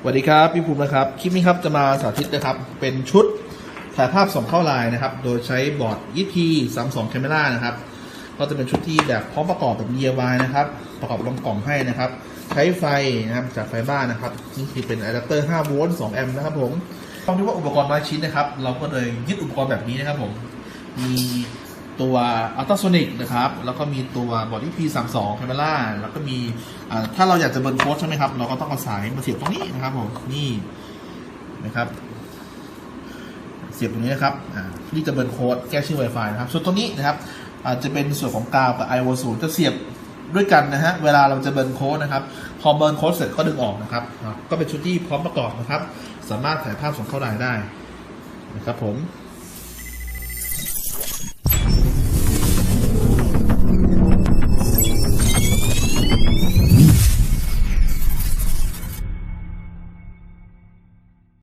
สวัสดีครับพี่ภูมินะครับ คลิปนี้ครับจะมาสาธิตนะครับ เป็นชุดถ่ายภาพส่งเข้าไลน์นะครับ โดยใช้บอร์ด EP 32 Camera นะครับ ก็จะเป็นชุดที่แบบพร้อมประกอบแบบ DIY นะครับ ประกอบลงกล่องให้นะครับ ใช้ไฟนะครับจากไฟบ้านนะครับ นี่คือเป็นอะแดปเตอร์5โวลต์2แอมป์นะครับผมต้องเรียกว่าอุปกรณ์น้อยชิ้นนะครับ เราก็เลยยึดอุปกรณ์แบบนี้นะครับผม มี ตัวอัลตราโซนิกนะครับ แล้วก็มีตัวบอร์ด EP32 Camera แล้วก็มีถ้าเราอยากจะเบิร์นโค้ดใช่ไหมครับ เราก็ต้องเอาสายมาเสียบตรงนี้นะครับผม นี่นะครับ เสียบตรงนี้นะครับนี่จะเบิร์นโค้ดแก้ชื่อ Wi-Fi นะครับ ส่วนตรงนี้นะครับจะเป็นส่วนของกาวกับ i o 0จะเสียบด้วยกันนะฮะ เวลาเราจะเบิร์นโค้ดนะครับ พอเบิร์นโค้ดเสร็จก็ดึงออกนะครับ ก็เป็นชุดที่พร้อมประกอบนะครับ สามารถถ่ายภาพส่งเข้าไลน์ได้นะครับผม